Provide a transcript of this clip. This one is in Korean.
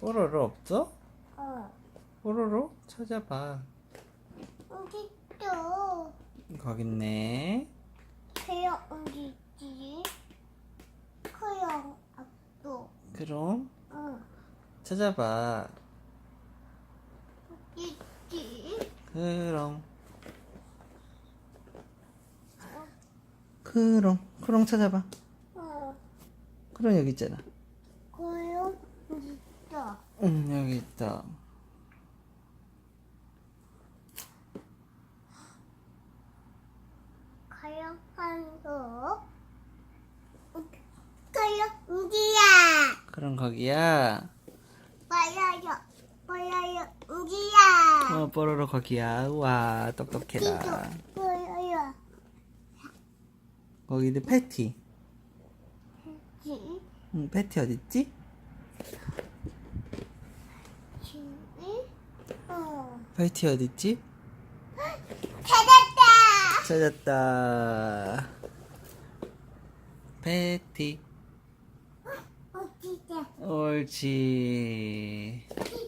뽀로로 없어? 어. 뽀로로 찾아봐. 여기 또 거기 있네. 태양 어디 있지? 태양 앞도. 그럼 응. 찾아봐. 어디 있지? 그럼. 그럼 그럼 찾아봐. 어. 그럼 여기 있잖아. 고요 어디 있어? 응 여기 있다. 한도. 가요 우지야. 그럼 거기야. 보여요. 보여요 우지야. 어 뽀로로 거기야. 우와 똑똑해라. 거기도 패티. 지. 응 패티 어디 있지? 지. 어. 어디 있지? 찾았다. 찾았다. 패티. 어디다? 옳지. 보여요 우지.